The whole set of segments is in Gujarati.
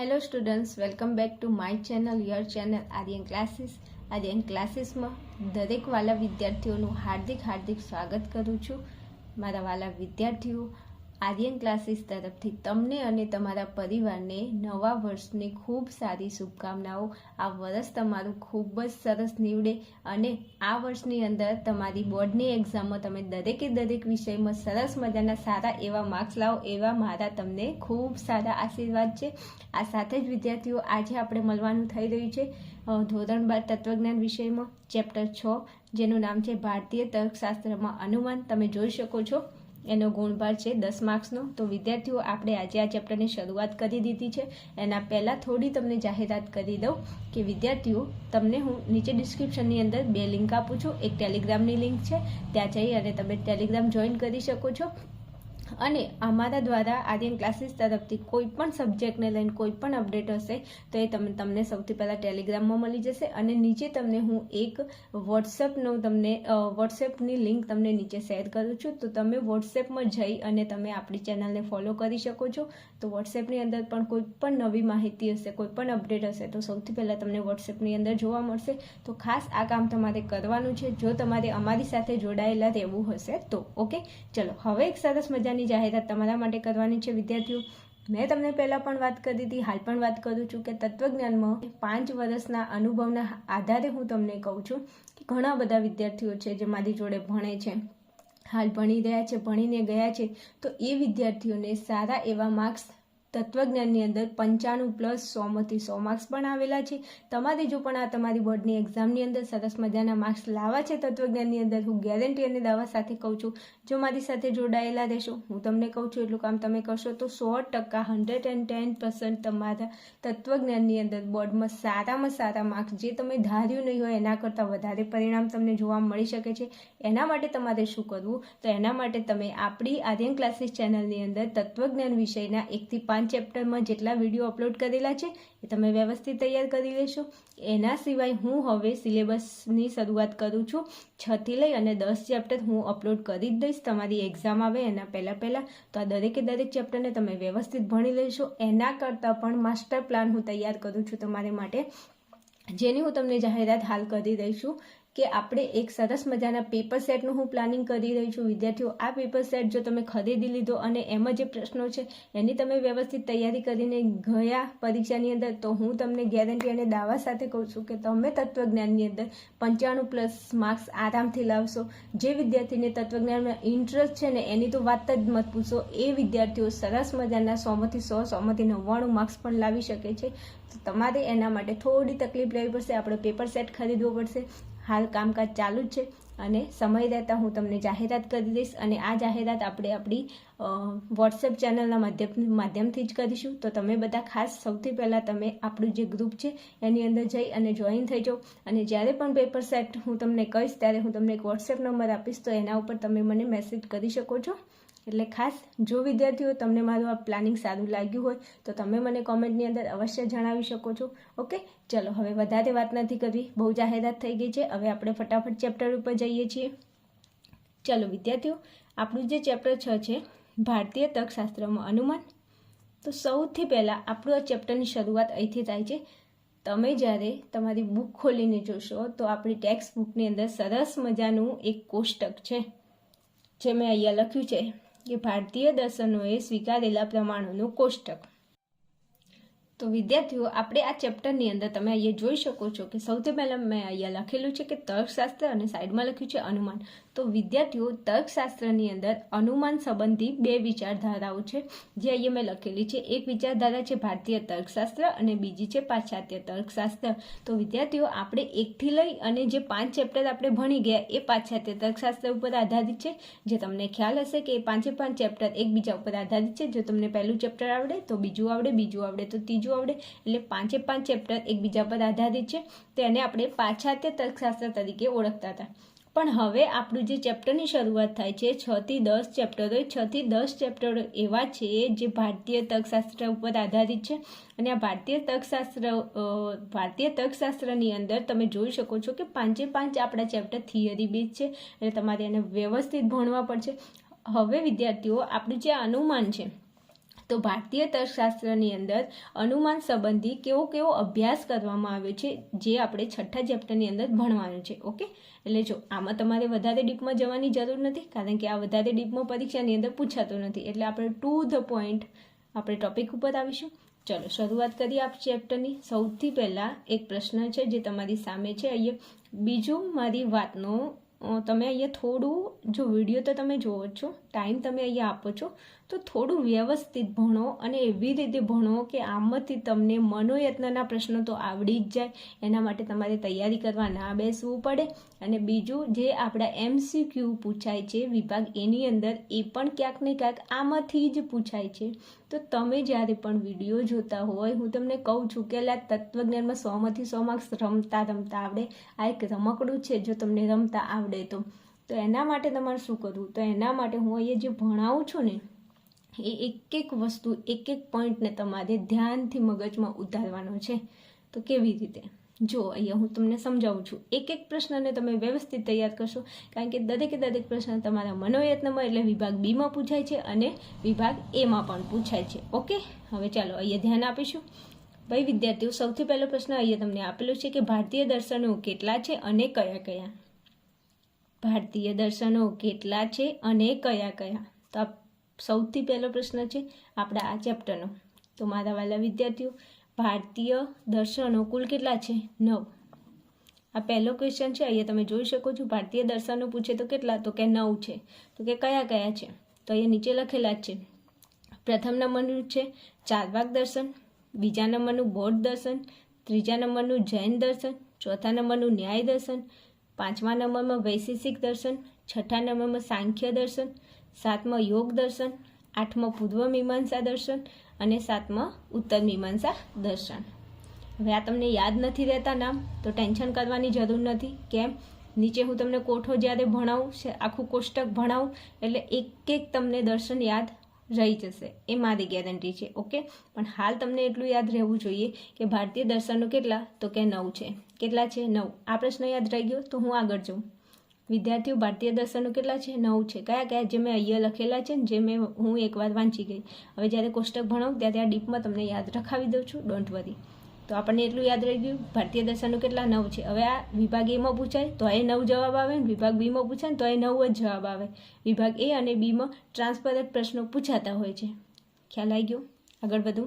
Hello students welcome back to my channel your channel Aryan classes Aryan ક્લાસીસમાં દરેક વાલા વિદ્યાર્થીઓનું હાર્દિક હાર્દિક સ્વાગત કરું છું. મારા વાલા વિદ્યાર્થીઓ આર્યન ક્લાસીસ તરફથી તમને અને તમારા પરિવારને નવા વર્ષની ખૂબ સારી શુભકામનાઓ. આ વર્ષ તમારું ખૂબ જ સરસ નીવડે અને આ વર્ષની અંદર તમારી બોર્ડની એક્ઝામમાં તમે દરેકે દરેક વિષયમાં સરસ મજાના સારા એવા માર્ક્સ લાવો, એવા મારા તમને ખૂબ સારા આશીર્વાદ છે. આ સાથે જ વિદ્યાર્થીઓ, આજે આપણે મળવાનું થઈ રહ્યું છે ધોરણ બાર તત્વજ્ઞાન વિષયમાં, ચેપ્ટર છ, જેનું નામ છે ભારતીય તર્કશાસ્ત્રમાં અનુમાન. તમે જોઈ શકો છો એનો ગુણભાર છે દસ માર્ક્સનો. તો વિદ્યાર્થીઓ, આપણે આજે આ ચેપ્ટરની શરૂઆત કરી દીધી છે. એના પહેલાં થોડી તમને જાહેરાત કરી દઉં કે વિદ્યાર્થીઓ, તમને હું નીચે ડિસ્ક્રિપ્શનની અંદર બે લિંક આપું છું. એક ટેલિગ્રામની લિંક છે. ત્યાં જઈ અને તમે ટેલિગ્રામ જોઈન કરી શકો છો. અને અમારા દ્વારા આર્યન ક્લાસીસ તરફથી કોઈ પણ સબ્જેક્ટને લઈને કોઈ પણ અપડેટ હશે, તો એ તમે, તમને સૌથી પહેલાં ટેલિગ્રામમાં મળી જશે અને નીચે તમને હું એક વોટ્સએપનો તમને વોટ્સએપની લિંક તમને નીચે શેર કરું છું. તો તમે વોટ્સએપમાં જઈ અને તમે આપણી ચેનલને ફોલો કરી શકો છો. તો વોટ્સએપની અંદર પણ કોઈ પણ નવી માહિતી હશે, કોઈ પણ અપડેટ હશે, તો સૌથી પહેલાં તમને વોટ્સએપની અંદર જોવા મળશે. તો ખાસ આ કામ તમારે કરવાનું છે. જો તમારે અમારી સાથે જોડાયેલા રહેવું હશે તો, ઓકે? ચલો, હવે એક સરસ મજાની જાહેરાત તમારા માટે કરવાની છે, વિદ્યાર્થીઓ. મેં તમને પહેલાં પણ વાત કરી હતી, હાલ પણ વાત કરું છું કે તત્વજ્ઞાનમાં પાંચ વર્ષના અનુભવના આધારે હું તમને કહું છું કે ઘણા બધા વિદ્યાર્થીઓ છે જે મારી જોડે ભણે છે. હાલ ભણી રહ્યા છે, ભણીને ગયા છે. તો એ વિદ્યાર્થીઓને સારા એવા માર્ક્સ તત્વજ્ઞાનની અંદર પંચાણું પ્લસ સોમાંથી સો માર્ક્સ પણ આવેલા છે. તમારે જો પણ આ તમારી બોર્ડની એક્ઝામની અંદર સરસ મજાના માર્ક્સ લાવવા છે તત્વજ્ઞાનની અંદર, હું ગેરંટી અને દાવા સાથે કહું છું, જો મારી સાથે જોડાયેલા રહેશો, હું તમને કહું છું, એટલું કામ તમે કરશો તો સો ટકા હંડ્રેડ એન્ડ ટેન પર્સન્ટ તમારા તત્વજ્ઞાનની અંદર બોર્ડમાં સારામાં સારા માર્ક્સ જે તમે ધાર્યું નહીં હોય એના કરતાં વધારે પરિણામ તમને જોવા મળી શકે છે. એના માટે તમારે શું કરવું? તો એના માટે તમે આપણી આર્યન ક્લાસીસ ચેનલની અંદર તત્વજ્ઞાન વિષયના એકથી પાંચ ચેપ્ટરમાં જેટલા વીડિયો અપલોડ કરેલા છે એ તમે વ્યવસ્થિત તૈયાર કરી લેશો. એના સિવાય હું હવે સિલેબસની શરૂઆત કરું છું. છથી લઈ અને દસ ચેપ્ટર હું અપલોડ કરી જ દઈશ. તમારી એક્ઝામ આવે એના પહેલાં પહેલાં તો આ દરેકે દરેક ચેપ્ટરને તમે વ્યવસ્થિત ભણી લેશો. એના કરતાં પણ માસ્ટર પ્લાન હું તૈયાર કરું છું તમારે માટે. જેની હું તમને જાહેરાત હાલ કરી છું કે આપણે એક સરસ મજાના પેપર સેટનું હું પ્લાનિંગ કરી રહી છું. વિદ્યાર્થીઓ, આ પેપર સેટ જો તમે ખરીદી લીધો અને એમાં જે પ્રશ્નો છે, એની તમે વ્યવસ્થિત તૈયારી કરીને ગયા પરીક્ષાની અંદર, તો હું તમને ગેરંટી અને દાવા સાથે કહું છું કે તમે તત્વજ્ઞાનની અંદર પંચાણું પ્લસ માર્ક્સ આરામથી લાવશો. જે વિદ્યાર્થીને તત્વજ્ઞાનમાં ઇન્ટરેસ્ટ છે ને એની તો વાત જ મત પૂછો, એ વિદ્યાર્થીઓ સરસ મજાના સોમાંથી સો, સોમાંથી નવ્વાણું માર્ક્સ પણ લાવી શકે છે. તો તમારે એના માટે થોડી તકલીફ લેવી પડશે. આપણે પેપર સેટ ખરીદવો પડશે. હાલ કામકાજ ચાલુ જ છે અને સમય રહેતા હું તમને જાહેરાત કરી દઈશ અને આ જાહેરાત આપણે આપણી વોટ્સએપ ચેનલના માધ્યમ, માધ્યમથી જ કરીશું. તો તમે બધા ખાસ સૌથી પહેલાં તમે આપણું જે ગ્રુપ છે એની અંદર જઈ અને જોઈન થઈ જાઓ. અને જ્યારે પણ પેપર સેટ હું તમને કહીશ, ત્યારે હું તમને એક વોટ્સએપ નંબર આપીશ, તો એના ઉપર તમે મને મેસેજ કરી શકો છો. એટલે ખાસ, જો વિદ્યાર્થીઓ તમને મારું આ પ્લાનિંગ સારું લાગ્યું હોય, તો તમે મને કોમેન્ટની અંદર અવશ્ય જણાવી શકો છો. ઓકે ચલો, હવે વધારે વાત નથી કરવી. બહુ જાહેરાત થઈ ગઈ છે. હવે આપણે ફટાફટ ચેપ્ટર ઉપર જઈએ છીએ. ચલો, વિદ્યાર્થીઓ, આપણું જે ચેપ્ટર છ છે, ભારતીય તર્કશાસ્ત્રમાં અનુમાન. તો સૌથી પહેલાં આપણું આ ચેપ્ટરની શરૂઆત અહીંથી થાય છે. તમે જ્યારે તમારી બુક ખોલીને જોશો, તો આપણી ટેક્સ્ટ બુકની અંદર સરસ મજાનું એક કોષ્ટક છે, જે મેં અહીંયા લખ્યું છે. કે ભારતીય દર્શનોએ સ્વીકારેલા પ્રમાણોનું કોષ્ટક. તો વિદ્યાર્થીઓ, આપણે આ ચેપ્ટરની અંદર તમે અહીંયા જોઈ શકો છો કે સૌથી પહેલાં મેં અહીંયા લખેલું છે કે તર્કશાસ્ત્ર અને સાઈડમાં લખ્યું છે અનુમાન. તો વિદ્યાર્થીઓ તર્કશાસ્ત્રની અંદર અનુમાન સંબંધી બે વિચારધારાઓ છે. જે અહીંયા મેં લખેલી છે. એક વિચારધારા છે ભારતીય તર્કશાસ્ત્ર અને બીજી છે પાશ્ચાત્ય તર્કશાસ્ત્ર. તો વિદ્યાર્થીઓ, આપણે એકથી લઈ અને જે પાંચ ચેપ્ટર આપણે ભણી ગયા, એ પાશ્ચાત્ય તર્કશાસ્ત્ર ઉપર આધારિત છે. જે તમને ખ્યાલ હશે કે એ પાંચે પાંચ ચેપ્ટર એકબીજા ઉપર આધારિત છે. જો તમને પહેલું ચેપ્ટર આવડે, તો બીજું આવડે બીજું આવડે, તો ત્રીજું આવડે. એટલે પાંચે પાંચ ચેપ્ટર એકબીજા પર આધારિત છે. તેને આપણે પાશ્ચાત્ય તર્કશાસ્ત્ર તરીકે ઓળખતા હતા. પણ હવે આપણું જે ચેપ્ટરની શરૂઆત થાય છે, છ થી દસ ચેપ્ટરો છ થી દસ ચેપ્ટરો એવા છે જે ભારતીય તર્કશાસ્ત્ર ઉપર આધારિત છે. અને આ ભારતીય તર્કશાસ્ત્ર ભારતીય તર્કશાસ્ત્રની અંદર તમે જોઈ શકો છો કે પાંચે પાંચ આપણા ચેપ્ટર થિયરી બેઝ છે એટલે તમારે એને વ્યવસ્થિત ભણવા પડશે. હવે વિદ્યાર્થીઓ, આપણું જે અનુમાન છે તો ભારતીય તર્કશાસ્ત્રની અંદર અનુમાન સંબંધી કેવો કેવો અભ્યાસ કરવામાં આવ્યો છે, જે આપણે છઠ્ઠા ચેપ્ટરની અંદર ભણવાનું છે, ઓકે? એટલે જો આમાં તમારે વધારે ડીપમાં જવાની જરૂર નથી, કારણ કે આ વધારે ડીપમાં પરીક્ષાની અંદર પૂછાતું નથી, એટલે આપણે ટુ ધ પોઈન્ટ આપણે ટોપિક ઉપર આવીશું. ચલો, શરૂઆત કરીએ આપ ચેપ્ટરની. સૌથી પહેલાં એક પ્રશ્ન છે જે તમારી સામે છે અહીંયા. બીજું મારી વાતનો તમે અહીંયા થોડું, જો વીડિયો તો તમે જોવો છો, ટાઈમ તમે અહીંયા આપો છો. તો થોડું વ્યવસ્થિત ભણો અને એવી રીતે ભણો કે આમાંથી તમને મનોયત્નના પ્રશ્નો તો આવડી જ જાય. એના માટે તમારે તૈયારી કરવા ના બેસવું પડે. અને બીજું, જે આપણા એમસીક્યુ પૂછાય છે વિભાગ એની અંદર, એ પણ ક્યાંક ને ક્યાંક આમાંથી જ પૂછાય છે. તો તમે જ્યારે પણ વીડિયો જોતા હોય, હું તમને કહું છું કે લા તત્વજ્ઞાનમાં સોમાંથી સો માર્ક્સ રમતા રમતા આવડે. આ એક રમકડું છે જો તમને રમતા આવડે તો. તો એના માટે તમારે શું કરવું? તો એના માટે હું અહીંયા જે ભણાવું છું ને એ એક એક વસ્તુ એક એક પોઈન્ટને તમારે ધ્યાનથી મગજમાં ઉતારવાનો છે. તો કેવી રીતે? જો, અહીંયા હું તમને સમજાવું છું. એક એક પ્રશ્નને તમે વ્યવસ્થિત તૈયાર કરશો, કારણ કે દરેકે દરેક પ્રશ્ન તમારા મનોયત્નમાં એટલે વિભાગ બીમાં પૂછાય છે અને વિભાગ એમાં પણ પૂછાય છે. ઓકે? હવે ચાલો, અહીંયા ધ્યાન આપીશું. ભાઈ, વિદ્યાર્થીઓ, સૌથી પહેલો પ્રશ્ન અહીંયા તમને આપેલો છે કે ભારતીય દર્શનો કેટલા છે અને કયા કયા? ભારતીય દર્શનો કેટલા છે અને કયા કયા? તો સૌથી પહેલો પ્રશ્ન છે આપણા આ ચેપ્ટરનો તો મારા વાલા વિદ્યાર્થીઓ, ભારતીય દર્શનો કુલ કેટલા છે? નવ. આ પહેલો ક્વેશ્ચન છે, અહીંયા તમે જોઈ શકો છો, ભારતીય દર્શનો પૂછે તો કેટલા? તો કે નવ છે. તો કે કયા કયા છે? તો અહીંયા નીચે લખેલા જ છે, પ્રથમ નંબરનું છે ચારવાક દર્શન, બીજા નંબરનું બૌદ્ધ દર્શન, ત્રીજા નંબરનું જૈન દર્શન, ચોથા નંબરનું ન્યાય દર્શન, પાંચમા નંબરમાં વૈશેષિક દર્શન, છઠ્ઠા નંબરમાં સાંખ્ય દર્શન સાતમા યોગ દર્શન, આઠમા પૂર્વ મીમાંસા દર્શન અને સાતમા ઉત્તર મીમાંસા દર્શન. હવે આ તમને યાદ નથી રહેતા નામ, તો ટેન્શન કરવાની જરૂર નથી. કેમ? નીચે હું તમને કોઠો જ્યારે ભણાવું આખું કોષ્ટક ભણાવું, એટલે એક એક તમને દર્શન યાદ રહી જશે. એ મારી ગેરંટી છે, ઓકે? પણ હાલ તમને એટલું યાદ રહેવું જોઈએ કે ભારતીય દર્શનો કેટલા? તો કે નવ છે. કેટલા છે? નવ. આ પ્રશ્ન યાદ રહી ગયો, તો હું આગળ જાઉં. વિદ્યાર્થીઓ ભારતીય દર્શનો કેટલા છે? નવ છે. કયા કયા? જે મેં અહીંયા લખેલા છે ને, જે મેં, હું એકવાર વાંચી ગઈ. હવે જ્યારે કોષ્ટક ભણાવું, ત્યારે આ ડીપમાં તમને યાદ રખાવી દઉં છું. ડોન્ટ વરી તો આપણને એટલું યાદ રહી ગયું. ભારતીય દર્શનો કેટલા? નવ છે. હવે આ વિભાગ એમાં પૂછાય, તો એ નવ જવાબ આવે ને? વિભાગ બીમાં પૂછાય તો એ નવ જ જવાબ આવે. વિભાગ એ અને બીમાં ટ્રાન્સપરન્ટ પ્રશ્નો પૂછાતા હોય છે. ખ્યાલ આવી ગયો? આગળ વધુ.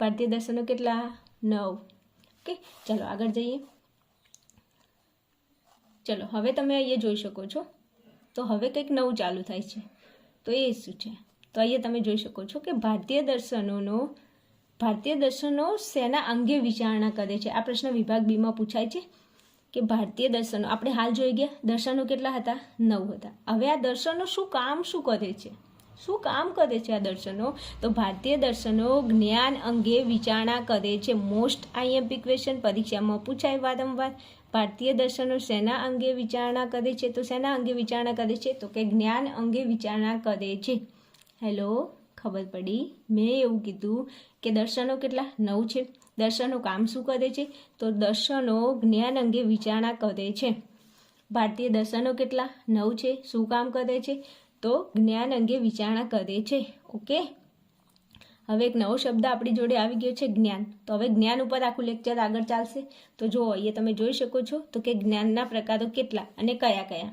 ભારતીય દર્શનો કેટલા? નવ. ઓકે? ચાલો આગળ જઈએ. ચલો, હવે તમે અહીંયા જોઈ શકો છો. તો હવે કંઈક નવું ચાલુ થાય છે. તો એ શું છે? તો અહીંયા તમે જોઈ શકો છો કે ભારતીય દર્શનોનો, ભારતીય દર્શનો શેના અંગે વિચારણા કરે છે. આ પ્રશ્ન વિભાગ બીમાં પૂછાય છે કે ભારતીય દર્શનો, આપણે હાલ જોઈ ગયા, દર્શનો કેટલા હતા? નવ હતા. હવે આ દર્શનો શું કામ શું કરે છે? શું કામ કરે છે આ દર્શનો? તો ભારતીય દર્શનો જ્ઞાન અંગે વિચારણા કરે છે. મોસ્ટ આઈએમપી ક્વેશ્ચન પરીક્ષામાં પૂછાય વારંવાર. ભારતીય દર્શનો શેના અંગે વિચારણા કરે છે, તો શેના અંગે વિચારણા કરે છે? તો કે જ્ઞાન અંગે વિચારણા કરે છે. હેલો ખબર પડી? મેં એવું કીધું કે દર્શનો કેટલા? નવ છે. દર્શનો કામ શું કરે છે? તો દર્શનો જ્ઞાન અંગે વિચારણા કરે છે. ભારતીય દર્શનો કેટલા? નવ છે. શું કામ કરે છે? તો જ્ઞાન અંગે વિચારણા કરે છે. ઓકે હવે એક નવો શબ્દ આપણી જોડે આવી ગયો છે જ્ઞાન. તો હવે જ્ઞાન ઉપર આખું લેક્ચર આગળ ચાલશે. તો જો અહીંયા તમે જોઈ શકો છો તો કે જ્ઞાનના પ્રકારો કેટલા અને કયા કયા.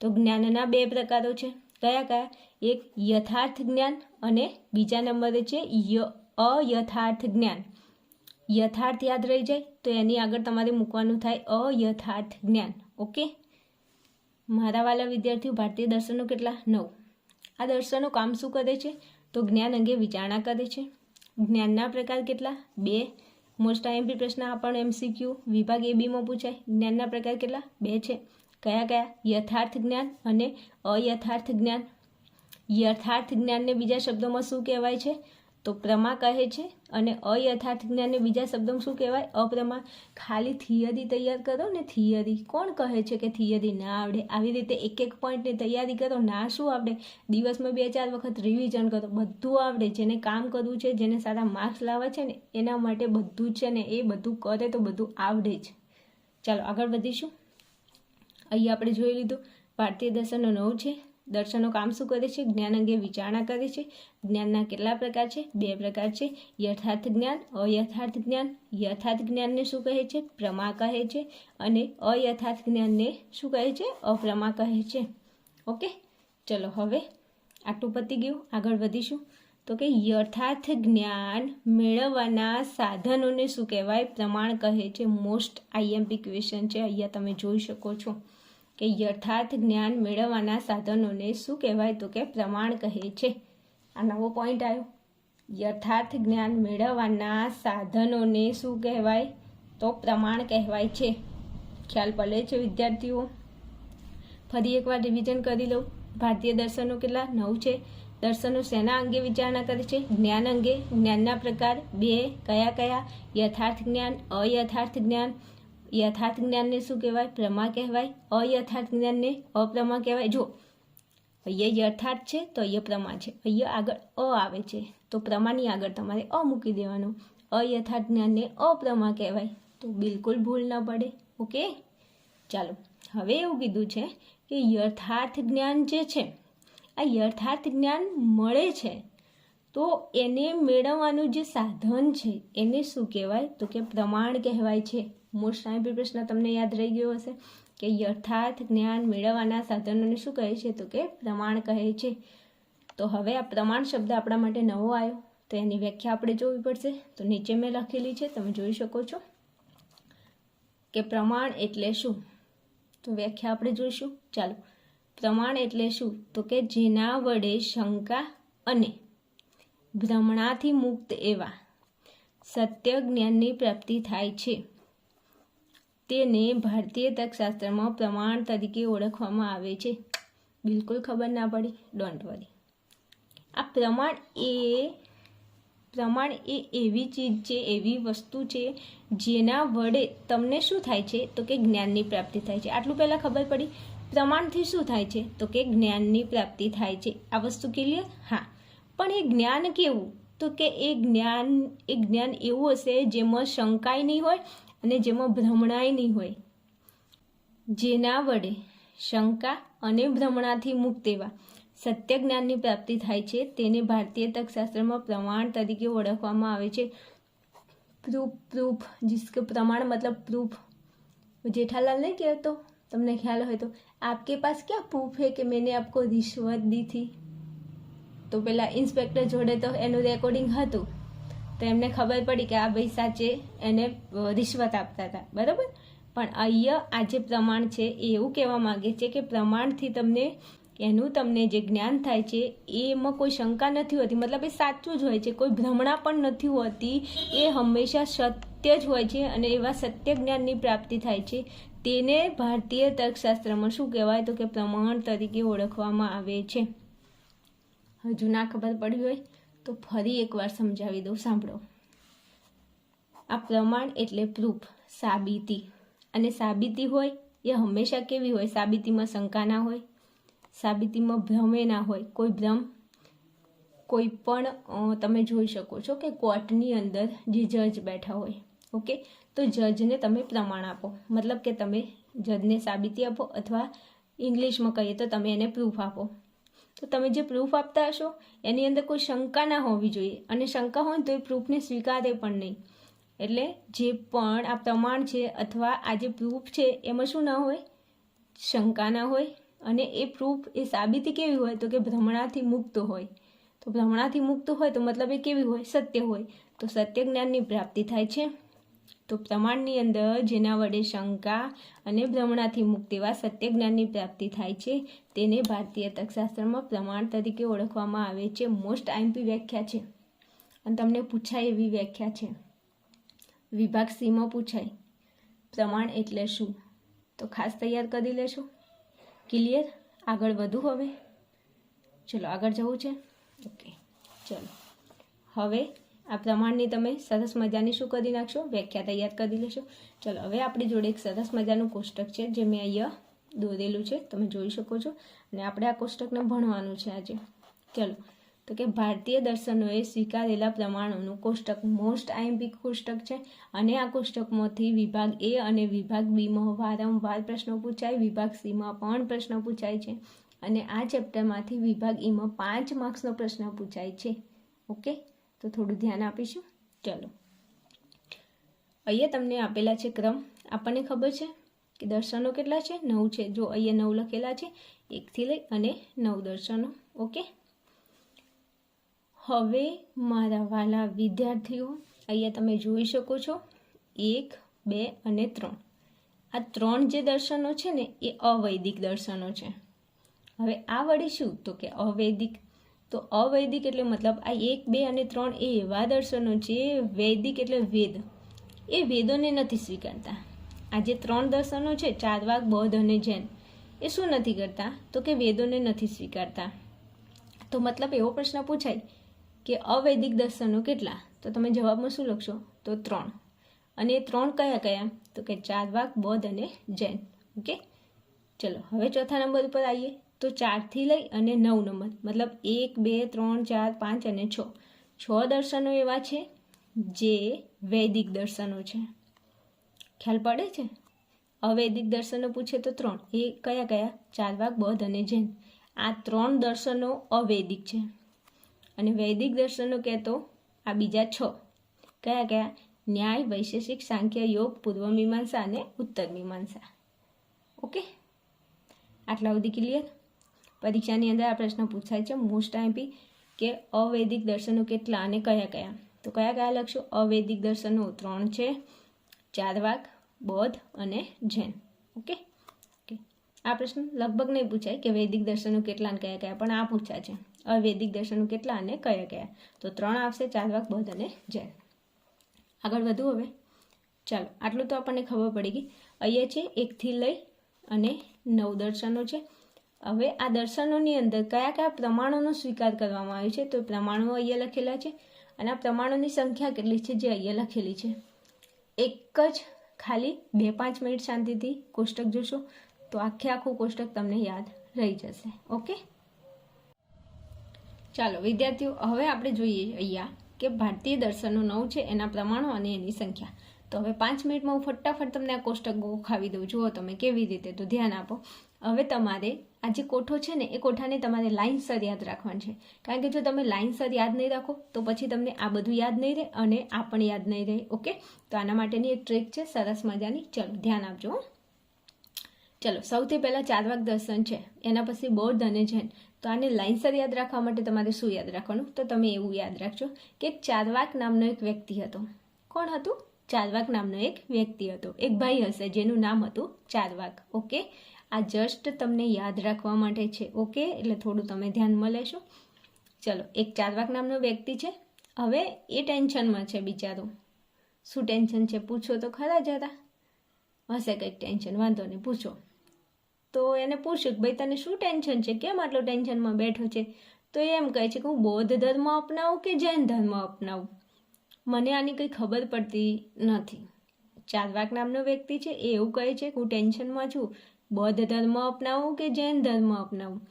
તો જ્ઞાનના બે પ્રકારો છે. કયા કયા? એક યથાર્થ જ્ઞાન અને બીજા નંબરે છે અયથાર્થ જ્ઞાન. યથાર્થ યાદ રહી જાય તો એની આગળ તમારે મૂકવાનું થાય અયથાર્થ જ્ઞાન. ઓકે? મારા વાલા વિદ્યાર્થીઓ, ભારતીય દર્શનો કેટલા? નવ. આ દર્શનો કામ શું કરે છે? તો જ્ઞાન અંગે વિચારણા કરે છે. જ્ઞાનના પ્રકાર કેટલા? બે. મોસ્ટ આઈએમપી પ્રશ્ન આપણને એમસીક્યુ. વિભાગ એ બીમાં પૂછાય. જ્ઞાનના પ્રકાર કેટલા? બે છે. કયા કયા? યથાર્થ જ્ઞાન અને અયથાર્થ જ્ઞાન. યથાર્થ જ્ઞાનને બીજા શબ્દોમાં શું કહેવાય છે? તો પ્રમા કહે છે અને અયથાર્થ જ્ઞાનને બીજા શબ્દોમાં શું કહેવાય? અપ્રમા ખાલી થિયરી તૈયાર કરો ને થિયરી. કોણ કહે છે કે થિયરી ના આવડે? આવી રીતે એક એક પોઈન્ટની તૈયારી કરો. ના શું આવડે? દિવસમાં બે ચાર વખત રિવિઝન કરો. બધું આવડે. જેને કામ કરવું છે, જેને સારા માર્ક્સ લાવવા છે ને એના માટે બધું છે ને એ બધું કરે તો બધું આવડે જ. ચાલો આગળ વધીશું. અહીં આપણે જોઈ લીધું. ભારતીય દર્શનનો નવ છે. દર્શનો કામ શું કરે છે? જ્ઞાન અંગે વિચારણા કરે છે. જ્ઞાનના કેટલા પ્રકાર છે? બે પ્રકાર છે. યથાર્થ જ્ઞાન, અયથાર્થ જ્ઞાન. યથાર્થ જ્ઞાનને શું કહે છે? પ્રમા કહે છે અને અયથાર્થ જ્ઞાનને શું કહે છે? અપ્રમા કહે છે. ઓકે? ચલો હવે આટલું પતી ગયું. આગળ વધીશું. તો કે યથાર્થ જ્ઞાન મેળવવાના સાધનોને શું કહેવાય? પ્રમાણ કહે છે. મોસ્ટ આઈએમપી ક્વેશ્ચન છે. અહીંયા તમે જોઈ શકો છો. કે યથાર્થ જ્ઞાન મેળવવાના સાધનોને શું કહેવાય તો કે પ્રમાણ કહે છે. આ નવો પોઈન્ટ આવ્યો. યથાર્થ જ્ઞાન મેળવવાના સાધનોને શું કહેવાય તો પ્રમાણ કહેવાય છે. ખ્યાલ પડે છે વિદ્યાર્થીઓ? ફરી એકવાર રિવિઝન કરી લઉં. ભારતીય દર્શનો કેટલા? નવ છે. દર્શનો શેના અંગે વિચારણા કરે છે? જ્ઞાન અંગે? જ્ઞાનના પ્રકાર બે, કયા કયા? યથાર્થ જ્ઞાન, અયથાર્થ જ્ઞાન યથાર્થ જ્ઞાનને શું કહેવાય? પ્રમા કહેવાય. અયથાર્થ જ્ઞાનને અપ્રમા કહેવાય. જો અહીંયા યથાર્થ છે તો અહીંયા પ્રમા છે. અહીંયા આગળ અ આવે છે તો પ્રમાની આગળ તમારે અ મૂકી દેવાનું. અયથાર્થ જ્ઞાનને અપ્રમા કહેવાય. તો બિલકુલ ભૂલ ન પડે. ઓકે? ચાલો, હવે એવું કીધું છે કે યથાર્થ જ્ઞાન જે છે, આ યથાર્થ જ્ઞાન મળે છે તો એને મેળવવાનું જે સાધન છે એને શું કહેવાય? તો કે પ્રમાણ કહેવાય છે. મોસ્ટ ટાઈમ પ્રશ્ન તમને યાદ રહી ગયો હશે કે યથાર્થ જ્ઞાન મેળવવાના સાધનોને શું કહે છે? તો કે પ્રમાણ કહે છે. તો હવે આ પ્રમાણ શબ્દ આપણા માટે નવો આવ્યો. તો એની વ્યાખ્યા આપણે જોવી પડશે. તો નીચે મેં લખેલી છે, તમે જોઈ શકો છો. કે પ્રમાણ એટલે શું? તો વ્યાખ્યા આપણે જોઈશું. ચાલો. પ્રમાણ એટલે શું? તો કે જેના વડે શંકા અને ભ્રમણાથી મુક્ત એવા સત્ય જ્ઞાનની પ્રાપ્તિ થાય છે. તેને ભારતીય તર્કશાસ્ત્રમાં પ્રમાણ તરીકે ઓળખવામાં આવે છે. બિલકુલ ખબર ના પડી. ડોન્ટ વરી આ પ્રમાણ એ પ્રમાણ એ એવી ચીજ છે, એવી વસ્તુ છે, જેના વડે તમને શું થાય છે? તો કે જ્ઞાનની પ્રાપ્તિ થાય છે. આટલું પહેલાં ખબર પડી. પ્રમાણથી શું થાય છે? તો કે જ્ઞાનની પ્રાપ્તિ થાય છે. આ વસ્તુ ક્લિયર હા. પણ એ જ્ઞાન કેવું? તો કે એ જ્ઞાન એ જ્ઞાન એવું હશે જેમાં શંકાય નહીં હોય અને જેમાં ભ્રમણાય નહીં હોય. જેના વડે શંકા અને ભ્રમણાથી મુક્ત એવા સત્ય જ્ઞાનની પ્રાપ્તિ થાય છે, તેને ભારતીય તકશાસ્ત્રમાં પ્રમાણ તરીકે ઓળખવામાં આવે છે. પ્રૂફ પ્રૂફ, જીસકે પ્રમાણ મતલબ પ્રૂફ. જેઠાલાલ નહીં કહેતો તમને ખ્યાલ હોય તો. આપકે પાસ ક્યાં પ્રૂફ હે કે મેને આપકો રિશ્વત દી તો પેલા ઇન્સ્પેક્ટર જોડે તો એનું રેકોર્ડિંગ હતું. તો એમને ખબર પડી કે આ ભાઈ સાચે એને રિશ્વત આપતા હતા. બરાબર? પણ અહીંયા આ જે પ્રમાણ છે એ એવું કહેવા માગે છે કે પ્રમાણથી તમને, એનું તમને જે જ્ઞાન થાય છે, એમાં કોઈ શંકા નથી હોતી. મતલબ એ સાચું જ હોય છે. કોઈ ભ્રમણા પણ નથી હોતી. એ હંમેશા સત્ય જ હોય છે અને એવા સત્ય જ્ઞાનની પ્રાપ્તિ થાય છે. તેને ભારતીય તર્કશાસ્ત્રમાં શું કહેવાય? તો કે પ્રમાણ તરીકે ઓળખવામાં આવે છે. હજુ ના ખબર પડી હોય. તો ફરી એકવાર સમજાવી દઉં, સાંભળો. આ પ્રમાણ એટલે પ્રૂફ સાબિતી. અને સાબિતી હોય એ હંમેશા કેવી હોય? સાબિતીમાં શંકા ના હોય, સાબિતીમાં ભ્રમે ના હોય. કોઈ ભ્રમ, કોઈ પણ તમે જોઈ શકો છો કે કોર્ટની અંદર જે જજ બેઠા હોય, ઓકે? તો જજને તમે પ્રમાણ આપો. મતલબ કે તમે જજને સાબિતી આપો અથવા ઇંગ્લિશમાં કહીએ તો તમે એને પ્રૂફ આપો. તો તમે જે પ્રૂફ આપતા હશો, એની અંદર કોઈ શંકા ના હોવી જોઈએ. અને શંકા હોય તો એ પ્રૂફને સ્વીકારે પણ નહીં. એટલે જે પણ આ પ્રમાણ છે અથવા આ જે પ્રૂફ છે, એમાં શું ના હોય? શંકા ના હોય. અને એ પ્રૂફ એ સાબિતી કેવી હોય? તો કે ભ્રમણાથી મુક્ત હોય. તો ભ્રમણાથી મુક્ત હોય તો મતલબ એ કેવી હોય? સત્ય હોય. તો સત્ય જ્ઞાનની પ્રાપ્તિ થાય છે. તો પ્રમાણની અંદર જેના વડે શંકા અને ભ્રમણાથી મુક્ત એવા સત્ય જ્ઞાનની પ્રાપ્તિ થાય છે, તેને ભારતીય તર્કશાસ્ત્રમાં પ્રમાણ તરીકે ઓળખવામાં આવે છે. મોસ્ટ આઈમ્પી વ્યાખ્યા છે. અને તમને પૂછાય એવી વ્યાખ્યા છે. વિભાગ સીમાં પૂછાય પ્રમાણ એટલે શું? તો ખાસ તૈયાર કરી લેશો. ક્લિયર? આગળ વધુ હવે? ચલો, આગળ જવું છે? ઓકે, ચલો. હવે આ પ્રમાણની તમે સરસ મજાની શું કરી નાખશો? વ્યાખ્યા તૈયાર કરી લેશો. ચલો, હવે આપણી જોડે એક સરસ મજાનું કોષ્ટક છે, જે મેં અહીંયા દોરેલું છે. તમે જોઈ શકો છો. અને આપણે આ કોષ્ટકને ભણવાનું છે આજે. ચલો, તો કે ભારતીય દર્શનોએ સ્વીકારેલા પ્રમાણોનું કોષ્ટક મોસ્ટ આઈએમપી કોષ્ટક છે. અને આ કોષ્ટકમાંથી વિભાગ એ અને વિભાગ બીમાં વારંવાર પ્રશ્નો પૂછાય, વિભાગ સીમાં પણ પ્રશ્નો પૂછાય છે. અને આ ચેપ્ટરમાંથી વિભાગ ઈમાં પાંચ માર્ક્સનો પ્રશ્ન પૂછાય છે. ઓકે? તો થોડું ધ્યાન આપીશું. ચલો. અહીંયા તમને આપેલા છે ક્રમ. આપણને ખબર છે કે દર્શનો કેટલા છે? નવ છે. જો અહીંયા નવ લખેલા છે, એકથી લઈ અને નવ દર્શનો. ઓકે? હવે મારા વાલા વિદ્યાર્થીઓ અહીંયા તમે જોઈ શકો છો. એક, બે અને ત્રણ. આ ત્રણ જે દર્શનો છે ને, એ અવૈદિક દર્શનો છે. હવે આ વળી શું? તો કે અવૈદિક તો અવૈદિક એટલે મતલબ આ એક, બે અને ત્રણ એ એવા દર્શનો છે વૈદિક એટલે વેદ, એ વેદોને નથી સ્વીકારતા. આ જે ત્રણ દર્શનો છે ચારવાક બૌદ્ધ અને જૈન, એ શું નથી કરતા? તો કે વેદોને નથી સ્વીકારતા. તો મતલબ એવો પ્રશ્ન પૂછાય કે અવૈદિક દર્શનો કેટલા? તો તમે જવાબમાં શું લખશો? તો ત્રણ. અને એ ત્રણ કયા કયા? તો કે ચારવાક બૌદ્ધ અને જૈન. ઓકે? ચલો, હવે ચોથા નંબર ઉપર આવીએ. તો ચારથી લઈ અને નવ નંબર. મતલબ એક, બે, ત્રણ, ચાર, પાંચ અને છ. છ દર્શનો એવા છે જે વૈદિક દર્શનો છે. ખ્યાલ પડે છે? અવૈદિક દર્શનો પૂછે તો ત્રણ. એ કયા કયા? ચારવાક બૌદ્ધ અને જૈન. આ ત્રણ દર્શનો અવૈદિક છે. અને વૈદિક દર્શનો કહેતો આ બીજા છ. કયા કયા? ન્યાય, વૈશેષિક, સાંખ્ય, યોગ, પૂર્વ મીમાંસા અને ઉત્તર મીમાંસા. ઓકે? આટલા સુધી ક્લિયર? પરીક્ષાની અંદર આ પ્રશ્ન પૂછાય છે. મોસ્ટ આઈપી કે અવૈદિક દર્શનો કેટલા અને કયા કયા? તો કયા કયા લખશો? અવૈદિક દર્શનો ત્રણ છે ચારવાક બૌદ્ધ અને જૈન. ઓકે આ પ્રશ્ન લગભગ નહીં પૂછાય કે વૈદિક દર્શનો કેટલા અને કયા કયા, પણ આ પૂછાય છે. અવૈદિક દર્શનો કેટલા અને કયા કયા? તો ત્રણ આવશે ચારવાક બૌદ્ધ અને જૈન. આગળ વધુ હવે. ચાલો, આટલું તો આપણને ખબર પડી ગઈ. અહીંયા છે, એકથી લઈ અને નવ દર્શનો છે. હવે આ દર્શનોની અંદર કયા કયા પ્રમાણોનો સ્વીકાર કરવામાં આવ્યો છે? તો પ્રમાણો અહીંયા લખેલા છે અને આ પ્રમાણોની સંખ્યા કેટલી છે જે અહીંયા લખેલી છે? એક જ ખાલી બે પાંચ મિનિટ શાંતિથી કોષ્ટક જોશો તો આખે આખું કોષ્ટક તમને યાદ રહી જશે. ઓકે? ચાલો, વિદ્યાર્થીઓ, હવે આપણે જોઈએ અહીંયા કે ભારતીય દર્શનો નવ છે, એના પ્રમાણો અને એની સંખ્યા. તો હવે પાંચ મિનિટમાં હું ફટાફટ તમને આ કોષ્ટક ગોખાવી દઉં. જુઓ તમે કેવી રીતે, તો ધ્યાન આપો. હવે તમારે આ જે કોઠો છે ને, એ કોઠાને તમારે લાઇનસર યાદ રાખવાનું છે. કારણ કે જો તમે લાઇનસર યાદ નહીં રાખો, તો પછી તમને આ બધું યાદ નહીં રહે અને આ પણ યાદ નહીં રહે ઓકે તો આના માટેની એક ટ્રીક છે, સરસ મજાની. ચલો, ધ્યાન આપજો. ચલો, સૌથી પહેલાં ચારવાક દર્શન છે. એના પછી બૌદ્ધ અને જૈન. તો આને લાઇનસર યાદ રાખવા માટે તમારે શું યાદ રાખવાનું? તો તમે એવું યાદ રાખજો કે ચારવાક નામનો એક વ્યક્તિ હતો. કોણ હતું? ચારવાક નામનો એક વ્યક્તિ હતો. એક ભાઈ હશે, જેનું નામ હતું ચારવાક ઓકે આ જસ્ટ તમને યાદ રાખવા માટે છે. ઓકે એટલે થોડું તમે ધ્યાનમાં લેશો. ચલો, એક ચારવાક નામનો વ્યક્તિ છે. હવે એ ટેન્શનમાં છે બિચારું. શું ટેન્શન છે? પૂછો તો ખરા જરા હશે કંઈક ટેન્શન વાંધો નહીં, પૂછો. તો એને પૂછ્યું કે ભાઈ, તને શું ટેન્શન છે? કેમ આટલો ટેન્શનમાં બેઠો છે? તો એ એમ કહે છે કે હું બૌદ્ધ ધર્મ અપનાવું કે જૈન ધર્મ અપનાવું? મને આની કંઈ ખબર પડતી નથી. ચારવાક નામનો વ્યક્તિ છે, એ એવું કહે છે કે હું ટેન્શનમાં છું, બૌદ્ધ ધર્મ અપનાવું કે જૈન ધર્મ અપનાવું?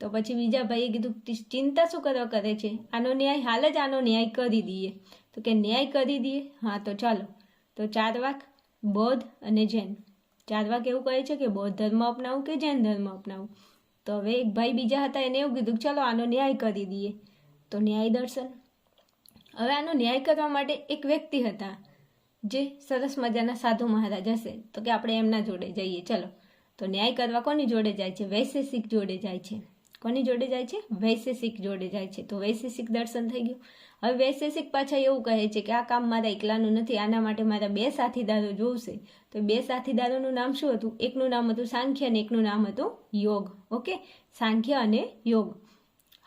તો પછી બીજા ભાઈએ કીધું ચિંતા શું કરવા કરે છે? આનો ન્યાય, હાલ જ આનો ન્યાય કરી દઈએ. તો કે, ન્યાય કરી દઈએ? હા, તો ચાલો. તો ચારવાક બૌદ્ધ અને જૈન. ચારવાક એવું કહે છે કે, બૌદ્ધ ધર્મ અપનાવું કે જૈન ધર્મ અપનાવું? તો હવે એક ભાઈ બીજા હતા, એને એવું કીધું ચલો, આનો ન્યાય કરી દઈએ. તો ન્યાય દર્શન. હવે આનો ન્યાય કરવા માટે એક વ્યક્તિ હતા. જે સરસ મજાના સાધુ મહારાજ હશે, તો કે આપણે એમના જોડે જઈએ. ચલો, તો ન્યાય કરવા કોની જોડે જાય છે? વૈશેષિક જોડે જાય છે. કોની જોડે જાય છે? વૈશેષિક જોડે જાય છે. તો વૈશેષિક દર્શન થઈ ગયું. હવે વૈશેષિક પાછા એવું કહે છે કે આ કામ મારા એકલાનું નથી, આના માટે મારા બે સાથીદારો જોવશે તો બે સાથીદારોનું નામ શું હતું? એકનું નામ હતું સાંખ્ય અને એકનું નામ હતું યોગ. ઓકે? સાંખ્ય અને યોગ.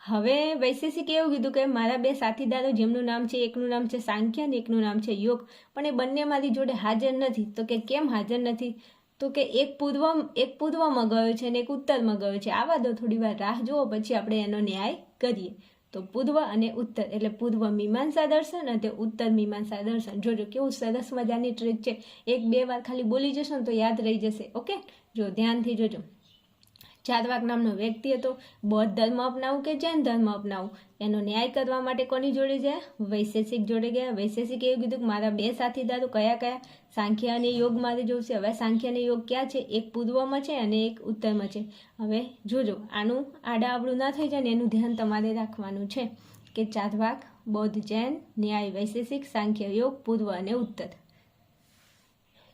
હવે વૈશેષિક એવું કીધું કે મારા બે સાથીદારો જેમનું નામ છે, એકનું નામ છે સાંખ્ય અને એકનું નામ છે યોગ, પણ એ બંને મારી જોડે હાજર નથી. તો કે કેમ હાજર નથી? તો કે એક પૂર્વ એક પૂર્વમાં ગયો છે અને એક ઉત્તરમાં ગયો છે. આવા દો થોડી વાર રાહ જુઓ, પછી આપણે એનો ન્યાય કરીએ. તો પૂર્વ અને ઉત્તર, એટલે પૂર્વ મીમાંસા દર્શન અને ઉત્તર મીમાંસા દર્શન. જોજો કેવું સરસ મજાની ટ્રીક છે. એક બે વાર ખાલી બોલી જશો ને તો યાદ રહી જશે. ઓકે? જો ધ્યાનથી જોજો. ચારવાક નામનો વ્યક્તિ હતો. બૌદ્ધ ધર્મ અપનાવું કે જૈન ધર્મ અપનાવું? એનો ન્યાય કરવા માટે કોની જોડે ગયા? વૈશેષિક જોડે ગયા. વૈશેષિક એવું કીધું કે મારા બે સાથીદારો કયા કયા? સાંખ્ય અને યોગ મારે જોશે. હવે સાંખ્ય અને યોગ ક્યાં છે? એક પૂર્વમાં છે અને એક ઉત્તરમાં છે. હવે જોજો, આનું આડા આવડું ના થઈ જાય ને એનું ધ્યાન તમારે રાખવાનું છે કે ચાદવાક બૌદ્ધ જૈન, ન્યાય વૈશેષિક, સાંખ્ય યોગ, પૂર્વ અને ઉત્તર.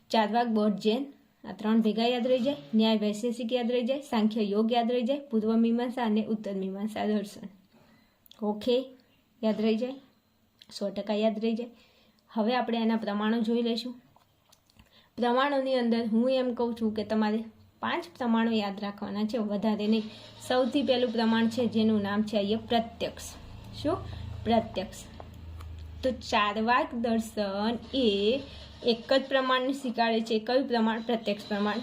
ચાદવાક બૌદ્ધ જૈન આ ત્રણ ભેગા યાદ રહી જાય, ન્યાય વૈશેષિક યાદ રહી જાય, સાંખ્ય યોગ યાદ રહી જાય, પૂર્વ મીમાંસા અને ઉત્તર મીમાંસા દર્શન. ઓકે, યાદ રહી જાય, સો ટકા યાદ રહી જાય. હવે આપણે એના પ્રમાણો જોઈ લઈશું. પ્રમાણોની અંદર હું એમ કહું છું કે તમારે પાંચ પ્રમાણો યાદ રાખવાના છે, વધારે નહીં. સૌથી પહેલું પ્રમાણ છે જેનું નામ છે અહીંયા પ્રત્યક્ષ શું? પ્રત્યક્ષ. તો ચારવાક દર્શન એ એક જ પ્રમાણને સ્વીકારે છે, કયું પ્રમાણ? પ્રત્યક્ષ પ્રમાણ.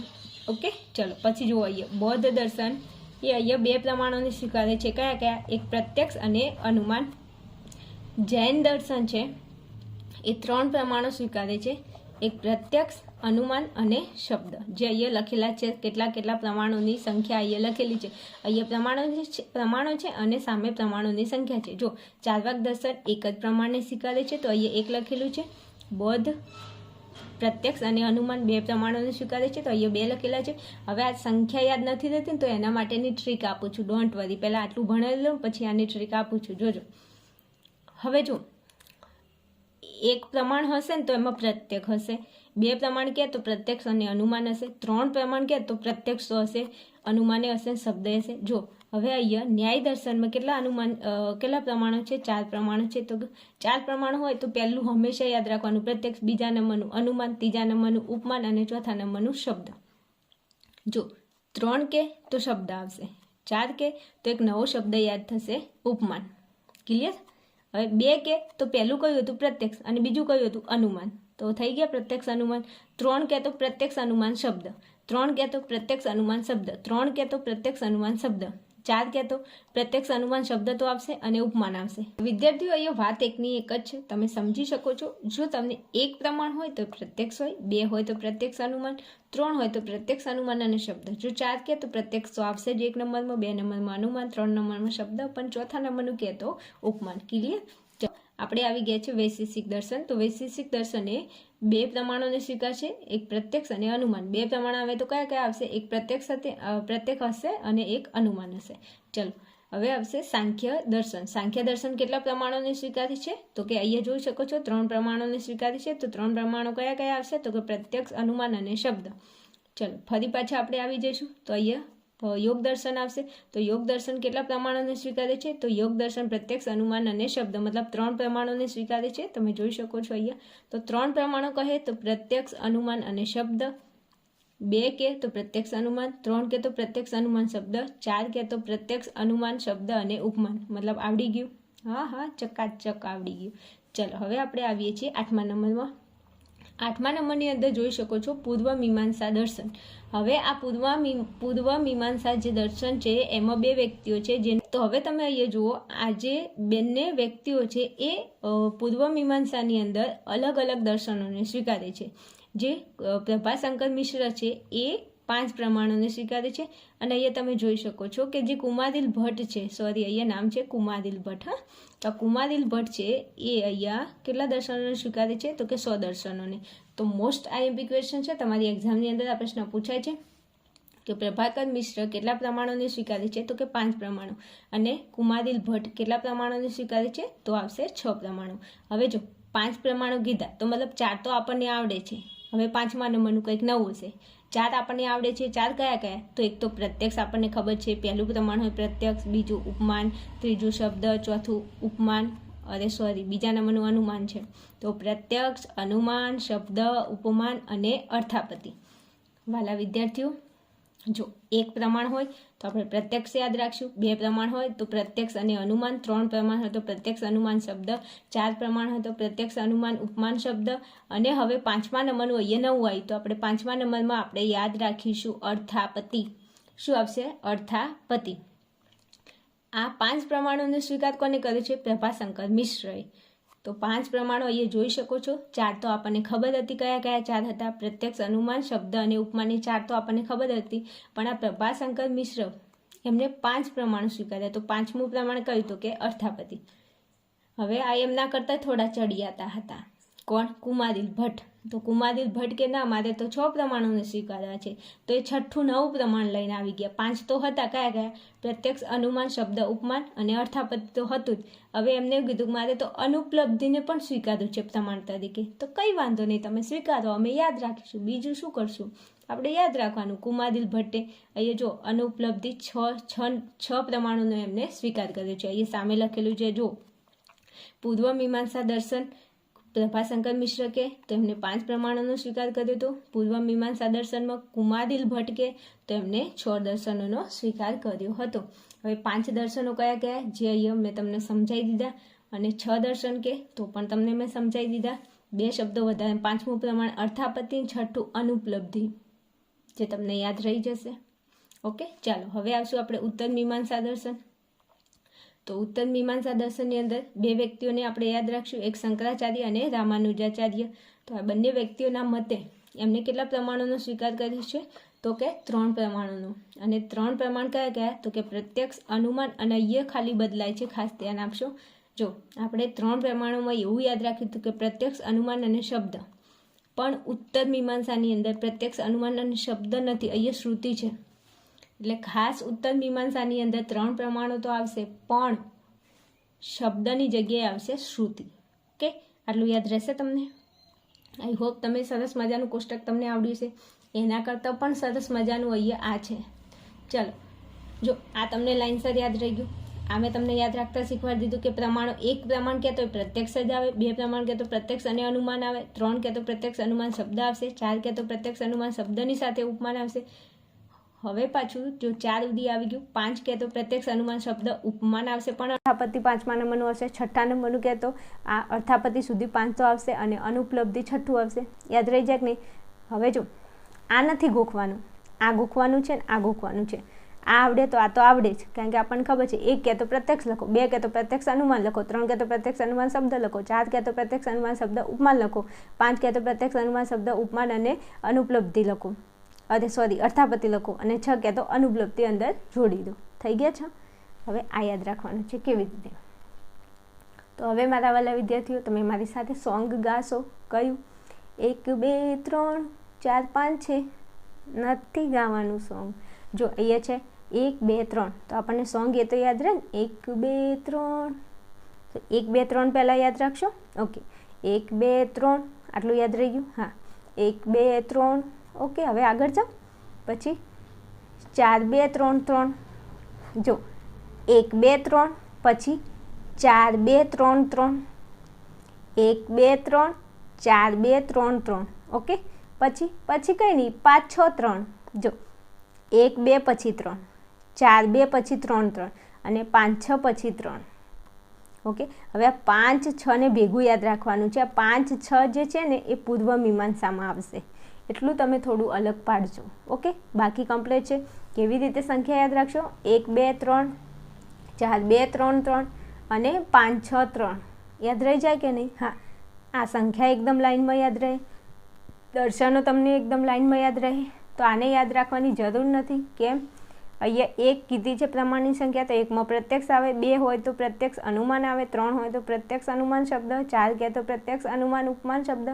ઓકે? ચલો, પછી જુઓ અહીંયા. બૌદ્ધ દર્શન એ અહીંયા બે પ્રમાણોને સ્વીકારે છે. કયા કયા? એક પ્રત્યક્ષ અને અનુમાન. જૈન દર્શન છે એ ત્રણ પ્રમાણો સ્વીકારે છે. એક પ્રત્યક્ષ, અનુમાન અને શબ્દ. જે અહીંયા લખેલા છે, કેટલા કેટલા પ્રમાણોની સંખ્યા અહીંયા લખેલી છે. અહીંયા પ્રમાણો પ્રમાણો છે અને સામે પ્રમાણોની સંખ્યા છે. જો ચારવાક દર્શન એક જ પ્રમાણને સ્વીકારે છે, તો અહીંયા એક લખેલું છે. બૌદ્ધ પ્રત્યક્ષ અને અનુમાન બે પ્રમાણોને સ્વીકારે છે, તો અહીંયા બે લખેલા છે. હવે આ સંખ્યા યાદ નથી રહેતી તો એના માટેની ટ્રીક આપું છું. ડોન્ટ વરી પહેલાં આટલું ભણેલું, પછી આની ટ્રીક આપું છું. જોજો. હવે જો એક પ્રમાણ હશે ને તો એમાં પ્રત્યક્ષ હશે. બે પ્રમાણ કહે તો પ્રત્યક્ષ અને અનુમાન હશે. ત્રણ પ્રમાણ કહે તો પ્રત્યક્ષ હશે. અનુમાને હશે શબ્દ હશે. જો, હવે અહીંયા ન્યાય દર્શનમાં કેટલા અનુમાન કેટલા પ્રમાણો છે? ચાર પ્રમાણો છે. તો ચાર પ્રમાણો હોય તો પહેલું હંમેશા યાદ રાખવાનું. પ્રત્યક્ષ, બીજા નંબરનું અનુમાન, ત્રીજા નંબરનું ઉપમાન અને ચોથા નંબરનું શબ્દ. જો, ત્રણ કે તો શબ્દ આવશે. ચાર કે તો એક નવો શબ્દ યાદ થશે. ઉપમાન. ક્લિયર હવે બે કે તો પહેલું કયું હતું પ્રત્યક્ષ અને બીજું કયું હતું અનુમાન. તો થઈ ગયા પ્રત્યક્ષ અનુમાન. ત્રણ કે તો પ્રત્યક્ષ અનુમાન શબ્દ. ત્રણ કે તો પ્રત્યક્ષ અનુમાન શબ્દ. ત્રણ કે તો પ્રત્યક્ષ અનુમાન શબ્દ. ચાર કહેતો પ્રત્યક્ષ અનુમાન શબ્દ તો આવશે અને ઉપમાન આવશે. વિદ્યાર્થીઓ, અહીંયા વાત એકની એક જ છે. તમે સમજી શકો છો, જો તમને એક પ્રમાણ હોય તો પ્રત્યક્ષ હોય, બે હોય તો પ્રત્યક્ષ અનુમાન, ત્રણ હોય તો પ્રત્યક્ષ અનુમાન અને શબ્દ. જો ચાર કહે તો પ્રત્યક્ષ તો આવશે જ એક નંબરમાં, બે નંબરમાં અનુમાન, ત્રણ નંબરમાં શબ્દ, પણ ચોથા નંબરનું કહે તો ઉપમાન. ક્લિયર આપણે આવી ગયા છે વૈશેષિક દર્શન. તો વૈશેષિક દર્શન એ બે પ્રમાણોને સ્વીકારશે, એક પ્રત્યક્ષ અને અનુમાન. બે પ્રમાણ આવે તો કયા કયા આવશે? એક પ્રત્યક્ષ સાથે પ્રત્યક્ષ હશે અને એક અનુમાન હશે. ચલો, હવે આવશે સાંખ્ય દર્શન. સાંખ્ય દર્શન કેટલા પ્રમાણોને સ્વીકારી છે? તો કે અહીંયા જોઈ શકો છો, ત્રણ પ્રમાણોને સ્વીકારી છે. તો ત્રણ પ્રમાણો કયા કયા આવશે? તો કે પ્રત્યક્ષ, અનુમાન અને શબ્દ. ચલો, ફરી પાછા આપણે આવી જઈશું. તો અહીંયા યોગ દર્શન આવશે. તો યોગ દર્શન કેટલા પ્રમાણોને સ્વીકારે છે? તો યોગ દર્શન પ્રત્યક્ષ અનુમાન અને શબ્દ, મતલબ ત્રણ પ્રમાણોને સ્વીકારે છે. તમે જોઈ શકો છો અહીંયા. તો ત્રણ પ્રમાણો કહે, તો પ્રત્યક્ષ અનુમાન અને શબ્દ. બે કે, તો પ્રત્યક્ષ અનુમાન. ત્રણ કે, તો પ્રત્યક્ષ અનુમાન, શબ્દ. ચાર કે, તો પ્રત્યક્ષ અનુમાન, શબ્દ અને ઉપમાન. મતલબ આવડી ગયું. હા હા, ચકાચક આવડી ગયું. ચલો, હવે આપણે આવીએ છીએ આઠમા નંબરમાં. આઠમા નંબરની અંદર જોઈ શકો છો પૂર્વ મીમાંસા દર્શન. હવે આ પૂર્વ પૂર્વ મીમાંસા જે દર્શન છે, એમાં બે વ્યક્તિઓ છે, જે તો હવે તમે અહીંયા જુઓ, આ જે બંને વ્યક્તિઓ છે, એ પૂર્વ મીમાંસાની અંદર અલગ અલગ દર્શનોને સ્વીકારે છે. જે પ્રભાશંકર મિશ્ર છે, એ પાંચ પ્રમાણોને સ્વીકારે છે. અને અહીંયા તમે જોઈ શકો છો કે જે કુમારિલ ભટ્ટ છે સોરી અહીંયા નામ છે કુમારિલ ભટ્ટ, હા. તો કુમારિલ ભટ્ટ છે, એ અહીંયા કેટલા દર્શનોને સ્વીકારે છે? તો કે સો દર્શનોને. તો મોસ્ટ આઈએમપી ક્વેશ્ચન છે, તમારી એક્ઝામની અંદર આ પ્રશ્ન પૂછાય છે કે પ્રભાકર મિશ્ર કેટલા પ્રમાણોને સ્વીકારે છે? તો કે પાંચ પ્રમાણો. અને કુમારિલ ભટ્ટ કેટલા પ્રમાણોને સ્વીકારે છે? તો આવશે છ પ્રમાણો. હવે જો પાંચ પ્રમાણો કીધા, તો મતલબ ચાર તો આપણને આવડે છે. હવે પાંચમા નંબરનું કંઈક નવું હશે. ચાર આપણને આવડે છે ચાર કયા કયા? તો એક તો પ્રત્યક્ષ આપણને ખબર છે, પહેલું પ્રમાણ હોય પ્રત્યક્ષ, બીજું ઉપમાન, ત્રીજું શબ્દ, ચોથું ઉપમાન, અરે સોરી બીજા નંબરનું અનુમાન છે. તો પ્રત્યક્ષ, અનુમાન, શબ્દ, ઉપમાન અને અર્થાપતિ વાલા વિદ્યાર્થીઓ જો એક પ્રમાણ હોય તો આપણે પ્રત્યક્ષ યાદ રાખશું, બે પ્રમાણ હોય તો પ્રત્યક્ષ અને અનુમાન, ત્રણ પ્રમાણ હોય તો પ્રત્યક્ષ અનુમાન શબ્દ, ચાર પ્રમાણ હોય તો પ્રત્યક્ષ અનુમાન, ઉપમાન શબ્દ અને હવે પાંચમા નંબરનું અહીંયા નવું આવ્યું તો આપણે પાંચમા નંબરમાં આપણે યાદ રાખીશું અર્થાપતિ. શું આવશે? અર્થાપતિ. આ પાંચ પ્રમાણોનો સ્વીકાર કોને કર્યો છે? પ્રભાશંકર મિશ્રએ. તો પાંચ પ્રમાણો અહીંયા જોઈ શકો છો. ચાર તો આપણને ખબર હતી કયા કયા ચાર હતા. પ્રત્યક્ષ અનુમાન, શબ્દ અને ઉપમાની ચાર તો આપણને ખબર હતી. પણ આ પ્રભાશંકર મિશ્ર એમને પાંચ પ્રમાણ સ્વીકાર્યા. તો પાંચમું પ્રમાણ કહ્યું તો કે અર્થાપતિ. હવે આ એમના કરતાં થોડા ચડિયાતા હતા. કોણ? કુમારિલ ભટ્ટ. તો કુમારિલ ભટ્ટ કે ના, મારે તો છ પ્રમાણોને સ્વીકારવા છે. તો એ છઠ્ઠું નવું પ્રમાણ લઈને આવી ગયા. પાંચ તો હતા કયા કયા? પ્રત્યક્ષ, અનુમાન, શબ્દ, ઉપમાન અને અર્થાપતિ તો હતું જ. હવે એમને એવું કીધું મારે તો અનુપલબ્ધિને પણ સ્વીકાર્યું છે પ્રમાણ તરીકે. તો કંઈ વાંધો નહીં, તમે સ્વીકારો, અમે યાદ રાખીશું. બીજું શું કરશું? આપણે યાદ રાખવાનું કુમારિલ ભટ્ટે અહીંયા જો અનુપલબ્ધિ છ છ છ પ્રમાણોનો એમને સ્વીકાર કર્યો છે. અહીંયા સામે લખેલું છે, જો, પૂર્વ મીમાંસા દર્શન પ્રભાશંકર મિશ્ર કે તેમને પાંચ પ્રમાણોનો સ્વીકાર કર્યો હતો. પૂર્વ મીમાંસા દર્શનમાં કુમારિલ ભટ્ટ કે તેમને છ દર્શનોનો સ્વીકાર કર્યો હતો. હવે પાંચ દર્શનો કયા કયા? જે અહીંયા મેં તમને સમજાવી દીધા અને છ દર્શન કે તો પણ તમને મેં સમજાવી દીધા. બે શબ્દો વધારે. પાંચમું પ્રમાણ અર્થાપતિ, છઠ્ઠું અનુપલબ્ધિ. જે તમને યાદ રહી જશે. ઓકે? ચાલો, હવે આવશું આપણે ઉત્તર મીમાંસા દર્શન. તો ઉત્તર મીમાંસા દર્શનની અંદર બે વ્યક્તિઓને આપણે યાદ રાખશું, એક શંકરાચાર્ય અને રામાનુજાચાર્ય. તો આ બંને વ્યક્તિઓના મતે એમને કેટલા પ્રમાણોનો સ્વીકાર કર્યો છે? તો કે ત્રણ પ્રમાણોનો. અને ત્રણ પ્રમાણ કયા કયા? તો કે પ્રત્યક્ષ, અનુમાન અને અહીંયા ખાલી બદલાય છે. ખાસ ધ્યાન આપશો. જો, આપણે ત્રણ પ્રમાણોમાં એવું યાદ રાખ્યું હતું કે પ્રત્યક્ષ, અનુમાન અને શબ્દ. પણ ઉત્તર મીમાંસાની અંદર પ્રત્યક્ષ, અનુમાન અને શબ્દ નથી. અહીંયા શ્રુતિ છે. એટલે ખાસ ઉત્તર મીમાંસાની અંદર ત્રણ પ્રમાણો તો આવશે, પણ શબ્દની જગ્યાએ આવશે શ્રુતિ. ઓકે? આટલું યાદ રહેશે તમને? આઈ હોપ તમે સરસ મજાનું કોષ્ટક તમને આવડ્યું છે. એના કરતાં પણ સરસ મજાનું અહીંયા આ છે. ચલો, જો આ તમને લાઇનસર યાદ રહી ગયું. આ મેં તમને યાદ રાખતા શીખવાડી દીધું કે પ્રમાણો એક પ્રમાણ કહેતો હોય પ્રત્યક્ષ જ આવે, બે પ્રમાણ કહેતો પ્રત્યક્ષ અને અનુમાન આવે, ત્રણ કહેતો પ્રત્યક્ષ અનુમાન શબ્દ આવશે, ચાર કહેતો પ્રત્યક્ષ અનુમાન શબ્દની સાથે ઉપમાન આવશે હવે પાછું જો ચાર ઉદી આવી ગયું, પાંચ કહેતો પ્રત્યક્ષ અનુમાન શબ્દ ઉપમાન આવશે, પણ અર્થાપતિ પાંચમા નંબરનું આવશે, છઠ્ઠા નંબરનું કહેતો, આ અર્થાપતિ સુધી પાંચ તો આવશે અને અનુપલબ્ધિ છઠ્ઠું આવશે. યાદ રહી જાય કે નહીં હવે જો, આ નથી ગોખવાનું. આ ગોખવાનું છે ને આ ગોખવાનું છે. આ આવડે તો આ તો આવડે જ, કારણ કે આપણને ખબર છે, એક કહેતો પ્રત્યક્ષ લખો, બે કહેતો પ્રત્યક્ષ અનુમાન લખો, ત્રણ કહેતો પ્રત્યક્ષ અનુમાન શબ્દ લખો, ચાર કહેતો પ્રત્યક્ષ અનુમાન શબ્દ ઉપમાન લખો, પાંચ કહેતો પ્રત્યક્ષ અનુમાન શબ્દ ઉપમાન અને અનુપલબ્ધિ લખો. અરે સોરી અર્થાપતિ લખો અને છ તો અનુપલબ્ધિ અંદર જોડી દો. થઈ ગયા છે? હવે આ યાદ રાખવાનું છે કેવી રીતે? તો હવે મારા વાલા વિદ્યાર્થીઓ, તમે મારી સાથે સોંગ ગાશો. કયું? એક, બે, ત્રણ, ચાર, પાંચ, છે. નથી ગાવાનું સોંગ. જો અહીંયા છે, એક, બે, ત્રણ. તો આપણને સોંગ એ તો યાદ રહે ને? એક, બે, ત્રણ. એક, બે, ત્રણ પહેલાં યાદ રાખશો? ઓકે. એક, બે, ત્રણ. આટલું યાદ રહી ગયું? હા. એક, બે, ત્રણ. ઓકે, હવે આગળ જાઓ. પછી ચાર, બે, ત્રણ ત્રણ. જો, એક, બે, ત્રણ, પછી ચાર, બે, ત્રણ ત્રણ. એક, બે, ત્રણ, ચાર, બે, ત્રણ ત્રણ. ઓકે? પછી પછી કંઈ નહીં, પાંચ, છ, ત્રણ. જો, એક, બે, પછી ત્રણ. ચાર, બે, પછી ત્રણ ત્રણ. અને પાંચ, છ, પછી ત્રણ. ઓકે? હવે આ પાંચ, છ ને ભેગું યાદ રાખવાનું છે. આ પાંચ, છ જે છે ને, એ પૂર્વ મીમાંસામાં આવશે. એટલું તમે થોડું અલગ પાડજો, ઓકે? બાકી કમ્પ્લીટ છે. કેવી રીતે સંખ્યા યાદ રાખશો? એક, બે, ત્રણ, ચાર, બે, ત્રણ ત્રણ અને પાંચ, છ, ત્રણ. યાદ રહી જાય કે નહીં? હા. આ સંખ્યા એકદમ લાઇનમાં યાદ રહે. દર્શનો તમને એકદમ લાઇનમાં યાદ રહે. તો આને યાદ રાખવાની જરૂર નથી. કેમ? અહીંયા એક કીધી છે પ્રમાણની સંખ્યા, તો એકમાં પ્રત્યક્ષ આવે, બે હોય તો પ્રત્યક્ષ અનુમાન આવે, ત્રણ હોય તો પ્રત્યક્ષ અનુમાન શબ્દ, ચાર કહે તો પ્રત્યક્ષ અનુમાન ઉપમાન શબ્દ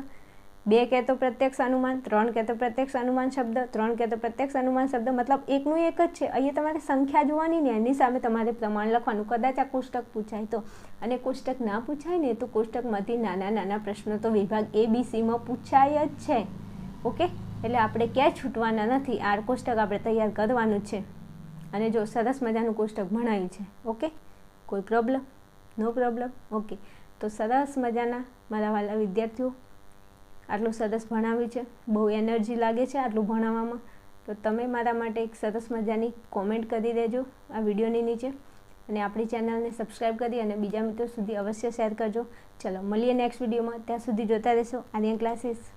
બે કહેતો પ્રત્યક્ષ અનુમાન, ત્રણ કહેતો પ્રત્યક્ષ અનુમાન શબ્દ, ત્રણ કહેતો પ્રત્યક્ષ અનુમાન શબ્દ, મતલબ એકનું એક જ છે. અહીંયા તમારે સંખ્યા જોવાની ને એની સામે તમારે પ્રમાણ લખવાનું. કદાચ આ કોષ્ટક પૂછાય તો. અને કોષ્ટક ના પૂછાય ને તો કોષ્ટકમાંથી નાના નાના પ્રશ્નો તો વિભાગ એ બી સીમાં પૂછાય જ છે. ઓકે? એટલે આપણે ક્યાંય છૂટવાના નથી. આ કોષ્ટક આપણે તૈયાર કરવાનું છે. અને જો સરસ મજાનું કોષ્ટક ભણાયું છે. ઓકે? કોઈ પ્રોબ્લેમ? નો પ્રોબ્લેમ? ઓકે. તો સરસ મજાના મારા વાલા વિદ્યાર્થીઓ આટલું સરસ ભણાવ્યું છે. બહુ એનર્જી લાગે છે આટલું ભણાવવામાં. તો તમે મારા માટે એક સરસ મજાની કોમેન્ટ કરી દેજો આ વિડીયોની નીચે. અને આપણી ચેનલને સબસ્ક્રાઈબ કરી અને બીજા મિત્રો સુધી અવશ્ય શેર કરજો. ચલો, મળીએ નેક્સ્ટ વિડીયોમાં. ત્યાં સુધી જોતા રહેશો. આર્યન ક્લાસીસ.